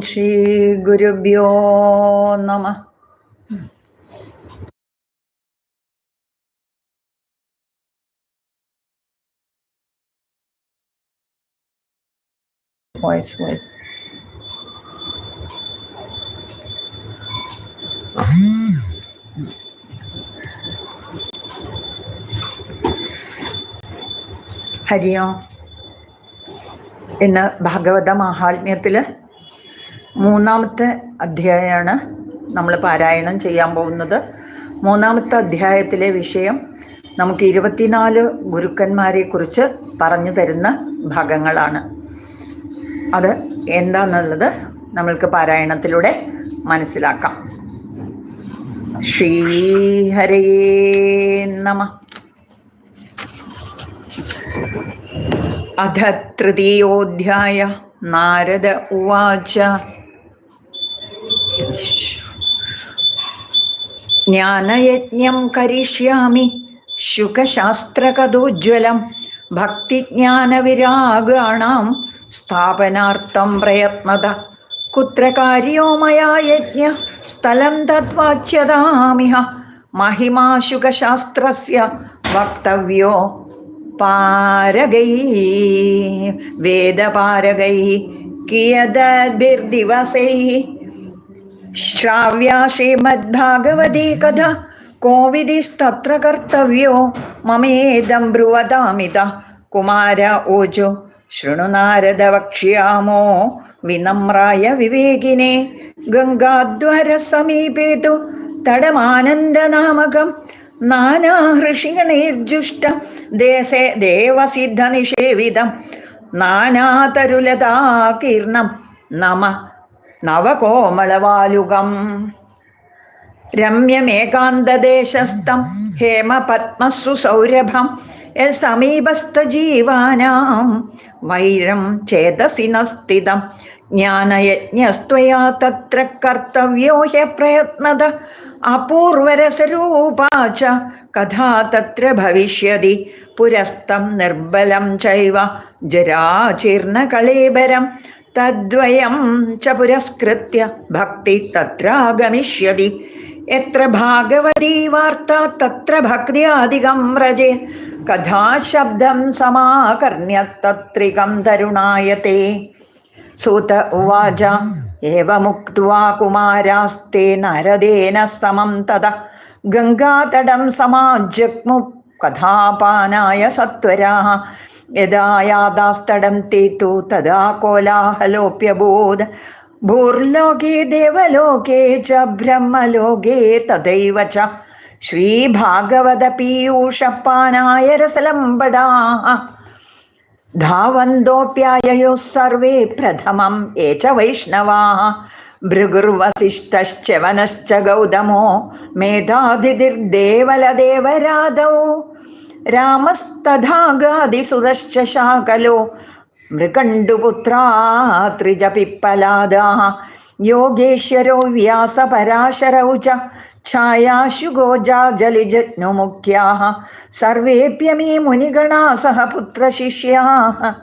ശ്രീഗുരുഭ്യോ നമ voice voice ഹരിയോ ഇന്ന് ഭാഗവത മഹാത്മ്യത്തിൽ മൂന്നാമത്തെ അധ്യായമാണ് നമ്മൾ പാരായണം ചെയ്യാൻ പോകുന്നത്. മൂന്നാമത്തെ അധ്യായത്തിലെ വിഷയം നമുക്ക് ഇരുപത്തിനാല് ഗുരുക്കന്മാരെ കുറിച്ച് പറഞ്ഞു തരുന്ന ഭാഗങ്ങളാണ്. അത് എന്താണെന്നുള്ളത് നമ്മൾക്ക് പാരായണത്തിലൂടെ മനസ്സിലാക്കാം. ശ്രീഹരേ നമ. അധ തൃതീയോധ്യായ നാരദ ഉവാച. ജ്ഞാനയജ്ഞം കരിഷ്യാമി ശുഖശാസ്ത്രകഥോജ്വലം ഭക്തിജ്ഞാനവിരാഗാണാം സ്ഥാപനാർത്ഥം പ്രയത്നത. കുത്ര കാര്യോ മയാ യജ്ഞ സ്ഥലം തദ്വാച്യതാമിഹ. മഹിമാശുഖശാസ്ത്രസ്യ വക്തവ്യോ പാരകൈ വേദപാരകൈ കിയദ്ഭിർദിവസൈ ശ്രാവ്യാ ശ്രീമദ്ഭാഗവതീ കഥ കോവിദിസ്തത്ര കർത്തവ്യോ മമേദം ബ്രുവതാമിത കുമാര ഓജു ശൃണു നാരദ വക്ഷ്യാമോ വിനമ്രായ വിവേകിനെ. ഗംഗാദ്വാര സമീപേതു തടമാനന്ദനാമകം നാനാഹൃഷിഗണൈർജുഷ്ട ദേശേ ദേവസിദ്ധ നിഷേവിതം. നാനാതരുലതാകീർണം നമ നവകോമളവാലുകം. രമ്യമേകാന്തദേശസ്ഥം ഹേമപത്മസു സൗരഭം യൽ സമീപസ്ഥജീവാനാം. വൈരം ചേതസി നസ്തിതം ജ്ഞാനയജ്ഞസ്ത്വയാ തത്ര കർത്തവ്യോ ഹ്യ പ്രയത്നത അപൂർവരസരൂപാ ച കഥാ തത്ര ഭവിഷ്യതി. പുരസ്തം നിർബലം ചൈവ ജരാചീർണകളേബരം തദ്വയം ച പുരസ്കൃത്യ ഭക്തി തത്രാഗമിഷ്യതി എത്ര ഭാഗവതീ വാർത്ത തത്ര ഭക്തിയാധികം വ്രജേ. കഥാശബ്ദം സമാകർണ്യ തത്രികം തരുണായത്തെ സുത ഉവാച. ഏവമുക്വാ കുമാരാസ്തേ നരദേന സമം തത ഗംഗാതടം സമാജഗ്മു കഥാപാനായ സത്വരാ. യഥാ യാതാസ്തടം തീത്തു തഥാ കോലാഹലോപ്യബോധ. ഭൂർലോകേ ദേവലോകേ ച ബ്രഹ്മലോകേ തഥൈവ ച. ശ്രീഭാഗവത പീയൂഷപ്പാനായ രസലംബടാ धावन्तोऽप्याययोः सर्वे प्रथमं ये च वैष्णवाः भृगुर्वसिष्ठश्च वनश्च गौतमो मेधाधिर्देवलदेवराधौ रामस्तथागादिसुतश्च शाकलो मृकण्डुपुत्रा त्रिजपिप्पलादाः योगेश्वरो व्यासपराशरौ च ഛായാശു ഗോജാജലിജഗ്നുമുഖ്യാഹ സർവേപ്യമീ മുനിഗണാ സഹ പുത്രശിഷ്യാഹ.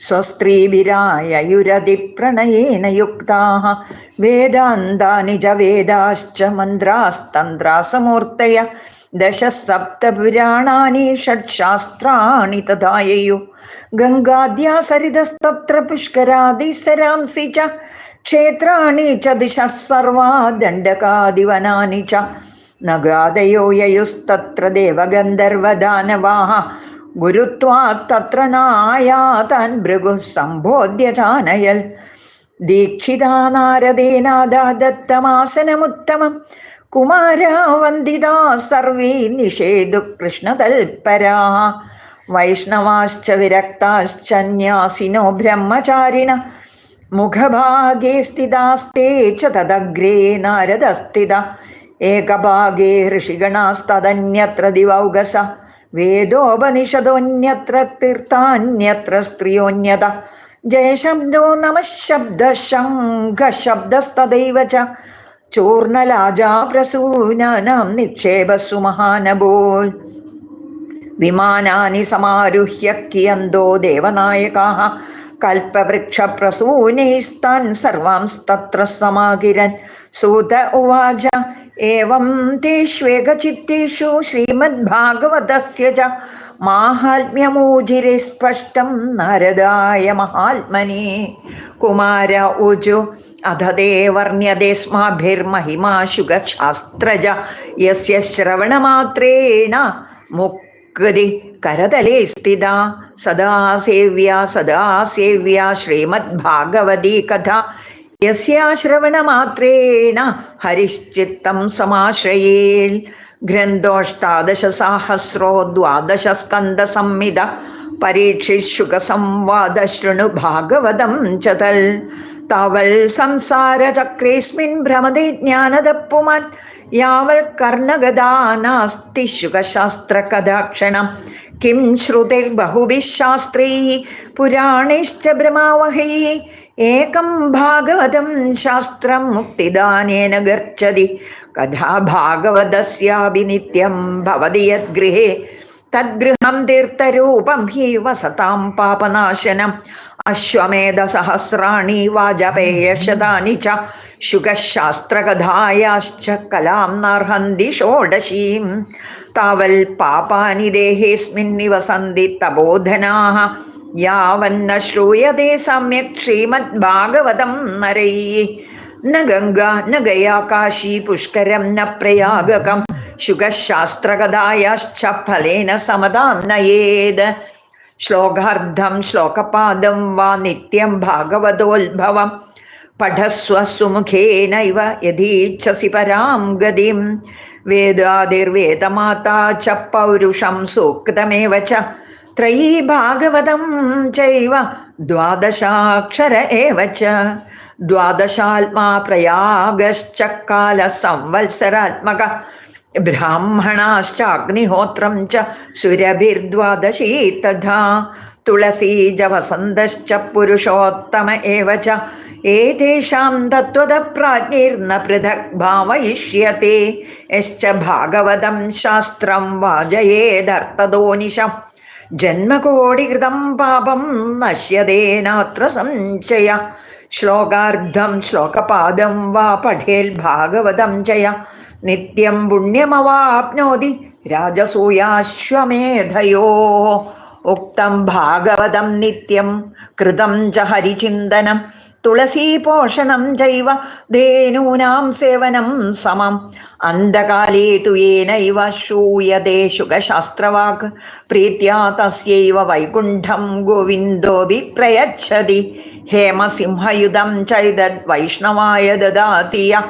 സ്വസ്ത്രീഭിരായയുരതി പ്രണയേന യുക്താഹ വേദാന്താനി ച വേദാശ്ച മന്ത്രാസ്തന്ത്രാസമൂർത്തയ. ദശസപ്തപുരാണാനി ഷഡ്ശാസ്ത്രാണി തഥായയു. ഗംഗാദ്യാസരിതസ്തത്ര പുഷ്കരാദിസരാംസി ച. ക്ഷേത്രാണി ച ദിശ സർവാ ദണ്ഡകാദിവനാനി ച. നഗാദയോ യയുസ്തത്ര ദേവഗന്ധർവദാനവാഹ. ഗുരുത്വാത്തത്ര നായാതാൻ ഭൃഗു സംബോധ്യ ചാനയൽ. ദീക്ഷിതാ നാരദേനാദാ ദത്തമാസനമുത്തമം കുമാരാവന്ദിതാ സർവീ നിഷേധു കൃഷ്ണതൽപരാ വൈഷ്ണവാശ്ച വിരക്താശ്ചന്യാസിനോ ബ്രഹ്മചാരിണ. മുഖഭാഗേ സ്ഥിതാസ്തേ ച തദഗ്രേ നാരദസ്ഥിത. ഏകഭാഗേ ഋഷിഗണാസ്തന്യത്ര ദിവൗഗസ. വേദോപനിഷദോന്യത്ര തീർത്ഥാന്യത്ര സ്ത്രീയോന്യത. ജയശബ്ദോ നമശബ്ദശംഖശബ്ദസ്തദൈവ ച. ചോർണലാജാപ്രസൂനാനാം നിക്ഷേപസു മഹാനബോൽ വിമാനാനി സമാരുഹ്യ കിയന്തോ ദേവനായകാ कल्पवृक्षप्रसूनैस्तान् सर्वांस्तत्र समागिरन्। सूत उवाच, एवं तेष्वेकचित्तेषु श्रीमद्भागवतस्य च माहात्म्यमूजिरे स्पष्टं नरदाय महात्मने। कुमार उजु अध दे वर्ण्य स्माभिर्महिमाशुगशास्त्रज यस्य श्रवणमात्रेण मुक् തേ വർണ്യതേ സ്മാഭിർമഹിമാശുഗശാസ്ത്രജ യസ്യ ശ്രവണമാത്രേണ മുക്തി കരതലേ സ്ഥിത. സദാ സേവ്യ സദാ സേവ്യ. ശ്രീമദ്ഭാഗവതീ കഥ. യസ്യാശ്രവണമാത്രേണ ഹരിശ്ചിത്തം സമാശ്രയേൽ. ഗ്രന്ഥോഷ്ടാദശസാഹസ്രോ ദ്വാദശസ്കന്ധസംഹിത പരീക്ഷിശുഖസംവാദ ശൃണു ഭാഗവതം ചതൽ. തവൽ സംസാര സംസാരചക്രേസ്മിൻ ഭ്രമതി ജ്ഞാനദപ്പുമാൻ യാവൽ കർണഗദാനാസ്തി ശുഖശാസ്ത്രകഥാക്ഷണം കിം ശ്രുതിർ ബഹുവിശാസ്ത്രീ പുരാണൈശ്ച ബ്രഹ്മാവഹൈ. ഏകം ഭാഗവതം ശാസ്ത്രം മുക്തിദാനേന ഗർച്ചതി. കഥാ ഭാഗവതസ്യാപി നിത്യം ഭവതി യദ്ഗൃഹേ. തദ്ഗൃഹം തീർത്ഥരൂപം ഹി വസതാം പാപനാശനം. അശ്വമേധ സഹസ്രാണി വാജപേയശതാനി ച ശുഗശാസ്ത്രകഥായാശ്ച കലാം നാർഹന്തി ഷോഡശീം. താവൽ പാപാനി ദേഹേസ്മിൻ നിവസന്തി തബോധനാഹ യാവന്ന ശ്രൂയതേ സമ്യക് ശ്രീമദ്ഭാഗവതം നരൈ. ന ഗംഗ ന ഗയാ കാശി പുഷ്കരം ന പ്രയാഗകം. ശുഗശാസ്ത്രകഥായാശ്ച ഫലേന സമതാം നയേത്. ശ്ലോകാർദ്ധം ശ്ലോകപാദം വാ നിത്യം ഭാഗവതോത്ഭവം. पठस्व सुमुखेनैव यदीच्छसि परां गतिं। वेदादिर्वेदमाता च पौरुषं सूक्तमेव च। त्रयी भागवतं चैव द्वादशाक्षर एव च। द्वादशात्मा प्रयागश्च कालसंवत्सरात्मकः ब्राह्मणाश्चाग्निहोत्रं च सुरभिर्द्वादशी तथा तुलसीजवसन्तश्च पुरुषोत्तम एव च। ഏവ ച ഏതേഷാം തത്വത പ്രാജ്ഞൈർന പൃഥക് ഭാവയിഷ്യത്തെ യശ്ച ഭാഗവതം ശാസ്ത്രം വാജയേദർത്ഥതോനിശം ജന്മകോടികൃതം പാപം നശ്യതേനാത്ര സംശയ ശ്ലോകാർദ്ധം ശ്ലോകപാദം വാ പഠേൽ ഭാഗവതം ചയ നിത്യം പുണ്യമവാപ്നോതി രാജസൂയാശ്വമേധയോ ഉക്തം ഭാഗവതം നിത്യം കൃതം ച ഹരിചിന്തനം തുളസീപോഷണം ചൈവ ധേനൂനാം സേവനം സമം. അന്ധകാലേ തു യേനൈവ ശൂയതേ ശുഖശാസ്ത്രവാക് പ്രീത്യാ തസ്യൈവ വൈകുണ്ഠം ഗോവിന്ദോപി പ്രയച്ഛതി. ഹേമസിംഹയുധം ചൈതദ് വൈഷ്ണവായ ദദാതിയ.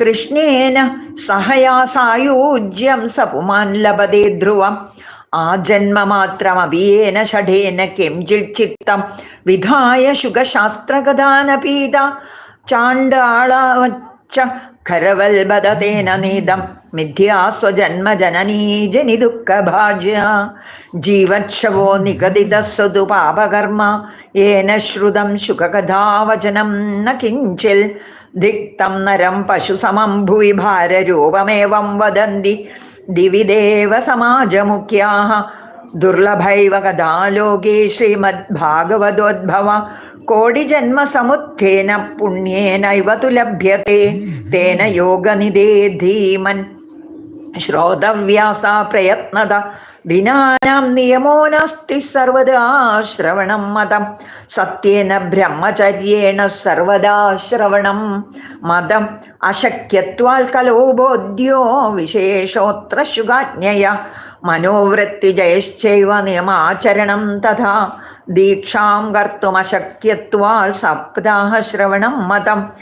കൃഷ്ണേന സഹയാ സായൂജ്യം സപുമാൻ ലഭതേ ധ്രുവം. ആജന്മമാത്രമഭിയേന ഷഠേന കിംചിച്ചിത്തം വിധായ ശുഖശാസ്ത്രഗതാനപീത ചാണ്ടാളാവച്ച ഖരവൽബദതേന നീതം. മിഥ്യാ ജനി ദുഃഖഭാജ്യ ജീവക്ഷവോ നിഗദിതസ്വതു പാപകർമ്മ. ഏന ശ്രുതം ശുഖകഥാവചനം ന കിഞ്ചിൽ. ധിക്തം നരം പശുസമം ഭുവി ഭാരരൂപമേവം വദന്തി. दिविदेव समाजमुख्याः दुर्लभैव कदा लोके श्रीमद्भागवतोद्भव कोटिजन्मसमुत्थेन पुण्येनैव तु लभ्यते हम्म। तेन योगनिदे धीमन्। ശ്രോതവ്യാസാ പ്രയത്നത. ദിനാനാം നിയമോ നാസ്തി സർവദാ ശ്രവണം മതം. സത്യേന ബ്രഹ്മചര്യേണ സർവദാ ശ്രവണം മതം. അശക്യത്വാൽ കലോബോധ്യോ വിശേഷോത്ര ശുഗാജ്ഞയ മനോവൃത്തിജയശ്ചൈവ നിയമാചരണം തഥാ. ദീക്ഷാം കർത്തുമശക്യത്വാൽ സപ്താഹശ്രവണം മതം.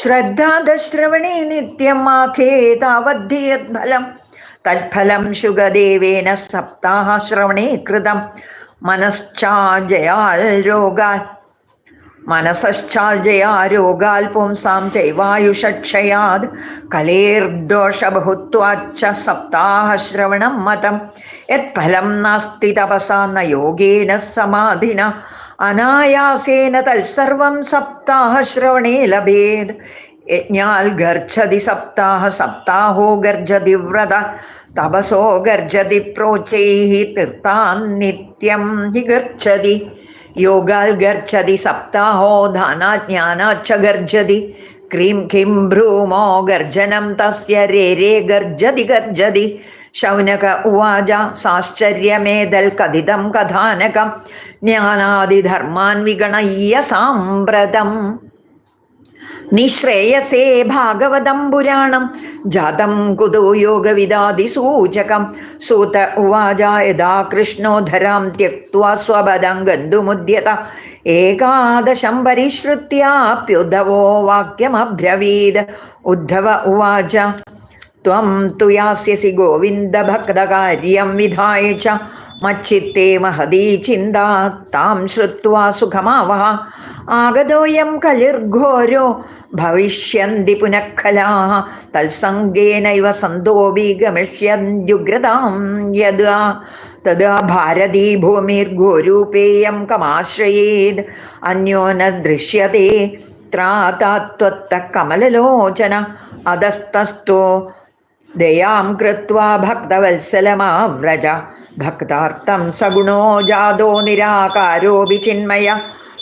ശ്രദ്ധാദശ്രവണേ നിത്യം ആഖേ താവദ്ധിയദ്ഫലം തൽഫലം ശുഗദേവേന സപ്താഹശ്രവണേ കൃതം. മനശ്ചാജയാൽ രോഗാൽ മനസശ്ചാജയാ രോഗാൽ പുംസാം ചൈവായുഷക്ഷയാത്. കലേർദോഷബഹുത്വാച്ച സപ്താഹശ്രവണം മതം. യത്ഫലം നാസ്തി തപസാ യോഗേന സമാധിന. अनायासेन तत्सर्वं सप्ताहश्रवणे लभेत्। यज्ञाल् गर्जति सप्ताह, सप्ताहो गर्जति व्रत, तपसो गर्जति प्रोचैः, तीर्थान् नित्यं हि गर्जति। योगाल् गर्जति सप्ताहो धानाज्ञानाच्च गर्जति। क्रीं किं भ्रूमो गर्जनं, तस्य रेरे गर्जति गर्जति। शौनक उवाच, साश्चर्यमेदल् कथितं कथानकं ജ്ഞാനാദിധർമാൻ വിഗണയ്യ സാമ്പ്രതം നിശ്രേയസേ ഭാഗവതം പുരാണം. ജാതം കുതോ യോഗവിദാദിസൂചകം. സൂത ഉവാച യഥാ കൃഷ്ണോ ധരാം ത്യക്വാ സ്വപദം ഗന്ധുമുദ്യത ഏകാദശം പരിശ്രുത്യാപ്യുദ്ധവോ വാക്യമബ്രവീത്. ഉദ്ധവ ഉവാച ത്വം തു യാസ്യസി ഗോവിന്ദഭക്തകാര്യം വിധായ ച മച്ചിത്തെ മഹതീ ചിന്ത താം ശ്രുവാ സുഖമാവ. ആഗതോയം കലിർഘോരോ ഭവിഷ്യന്തി പുനഃഖലാ. തത്സംഗേനൈവ സന്തോപി ഗമിഷ്യന്ത്യുഗ്രതാം യത് തഥാ ഭാരതീ ഭൂമിർഘോരൂപേയം കമാശ്രയേത്. അന്യോന ദൃശ്യത്തെ ത്രാതാത്വത്ത കമലലോചന. അധസ്തസ്തോ ദയാം കൃത്വാ ഭക്തവത്സലമാവ്രജ. ഭക്താർത്ഥം സഗുണോ ജാതോ നിരാകാരോ വിചിന്മയ.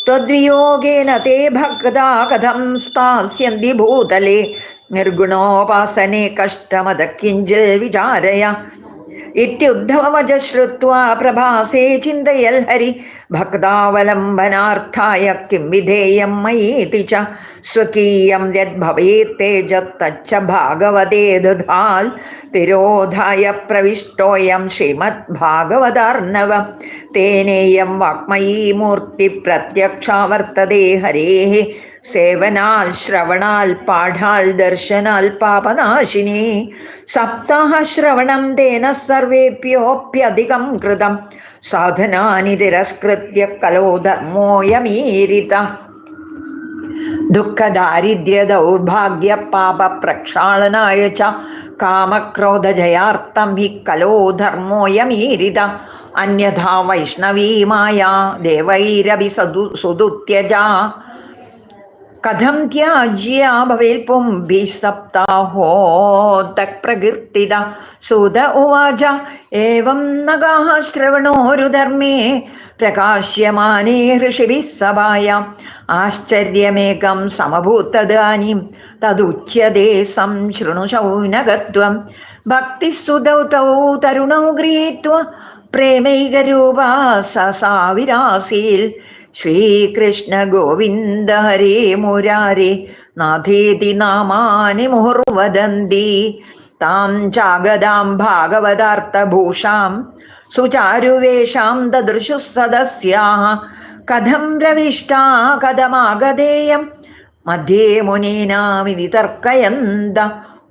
ത്വദ്വിയോഗേന തേ ഭക്താ കഥം സ്ഥാസ്യന്തി ഭൂതലേ. നിർഗുണോപാസനെ കഷ്ടമത കിഞ്ചിൽ വിചാരയ. विचारय श्रुत्वा प्रभासे चिन्तयल् हरि, भक्तावलम्बनार्थाय किं विधेयं मयीति च। स्वकीयं यद्भवेत् तेजत्तच्च भागवते दधाल्, तिरोधाय प्रविष्टोऽयं श्रीमद्भागवतार्णव। तेनेयं वाक्मयी मूर्तिप्रत्यक्षा वर्तते हरेः। സേവനാൽ ശ്രവണാൽ പാഠാൽ ദർശനാൽ പാപനാശിനി. സപ്താഹ ശ്രവണം തേന സർവേപ്യോപ്യധികം കൃതം. സാധനാനി തിരസ്കൃത്യ കലോ ധർമ്മോയമീരിത ദുഃഖ ദാരിദ്ര്യ ദൗർഭാഗ്യ പാപ പ്രക്ഷാളനായ ച. കാമക്രോധ ജയാർത്ഥം ഹി കലോ ധർമ്മോയമീരിത അന്യഥാ വൈഷ്ണവീമായ ദേവൈരഭി സദു സുതുത്യജ. കഥം ത്യാജ്യ ഭവേൽ പുംഭി സപ്താഹോദക് സുത ഉവാച. ഏവം നഗാഹ ശ്രവണോരുധർമ്മേ പ്രകാശ്യമാനേ ഋഷിഭി സഭായാം. ആശ്ചര്യമേകം സമഭൂത്തദാനി തദുച്യതേ സംശൃണു ശൗനകത്വം. ഭക്തിസുതൗ തൗ തരുണൗ ഗൃഹീത്വ പ്രേമൈകരൂപ സസാവിരാസീൽ ശ്രീകൃഷ്ണ ഗോവിന്ദ ഹരേ മുരാരേ നാഥേതി നാമാനി മുഹുർവദന്തി. താം ചാഗതാം ഭാഗവതാർത്ഥഭൂഷാം സുചാരുവേഷാം ദദൃശു സദസ്യാ കഥം രവിഷ്ടാ കഥമാഗതേയം. മധ്യേ മുനീനാമിതി തർക്കയന്ത.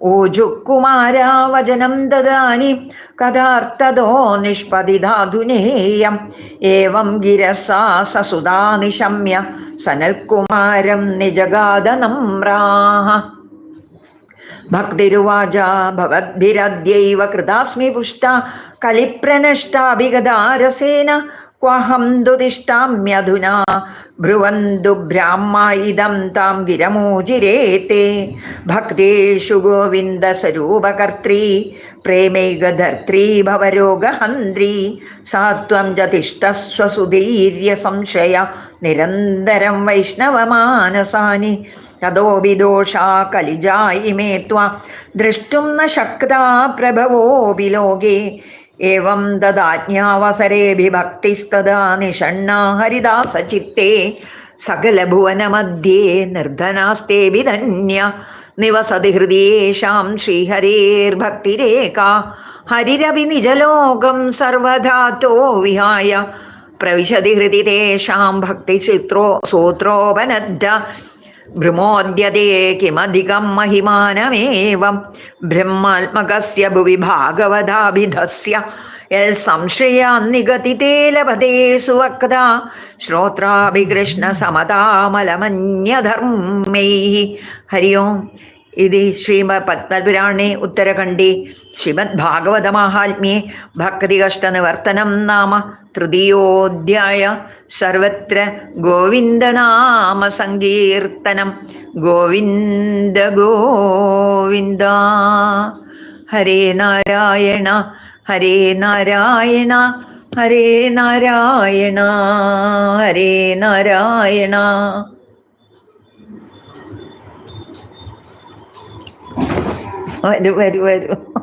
ഊജുക്കുമാരാവചനം ദദാനി. കഥാർത്ഥതോ നിഷ്പതിധാധുനേയം ഏവം ഗിരസാ സസുതാ നിശമ്യ സനൽകുമാരം നിജഗാദനമ്രാഹ ഭക്തിരുവാച ഭവദ്ഭിരദ്യൈവ കൃതാസ്മി പുഷ്ട. കലിപ്രനഷ്ടാഭിഗതാരസേന. ക്വഹം ദുതിഷ്ടാമ്യധുനാ. ബ്രുവന്തു ബ്രാഹ്മ ഇതം താം വിരമോചിരേത്തെ ഭക്തേഷു ഗോവിന്ദ സ്വരൂപകർത്തി പ്രേമൈകധർത്തി ഭവരോഗഹന്ത്രി. സാത്വം ജതിഷ്ടസ്വസുധീര്യ സംശയ നിരന്തരം വൈഷ്ണവമാനസാനി. തതോ വിദോഷാ കലിജായിമേ ത്വാ ദ്രഷ്ടും ന ശക്താ പ്രഭവോപി ലോകേ लोके एवं ददाज्ञावसरेऽभिभक्तिस्तदा निषण्णा हरिदासचित्ते सकलभुवनमध्ये निर्धनास्तेऽपि धन्य निवसति हृदि येषां श्रीहरेर्भक्तिरेका हरिरपि निजलोकं सर्वधातो विहाय प्रविशति हृदि तेषां भक्तिचित्रो सूत्रोपनद्ध ഭ്രമോദ്യതേ കിമധികം മഹിമാനമേവം ബ്രഹ്മാത്മകസ്യ ഭുവി ഭാഗവതാഭിധസ്യ യൽ സംശയാ നിഗതിതേ ലഭതേ സുവക്ത ശ്രോത്രാഭികൃഷ്ണ സമതാമലമന്യധർമ്മൈ ഹരി ഓം ഇത് ശ്രീമ പത്മപുരാണേ ഉത്തരഖണ്ഡേ ശ്രീമദ് ഭാഗവത മഹാത്മ്യേ നിവർത്തനം നാമ തൃതീയോധ്യായ. സർവത്ര ഗോവിന്ദനാമ സങ്കീർത്തനം. ഗോവിന്ദ ഗോവിന്ദ. ഹരേ നാരായണ ഹരേ നാരായണ ഹരേ നാരായണ ഹരേ നാരായണ. വരൂ വരൂ വരൂ.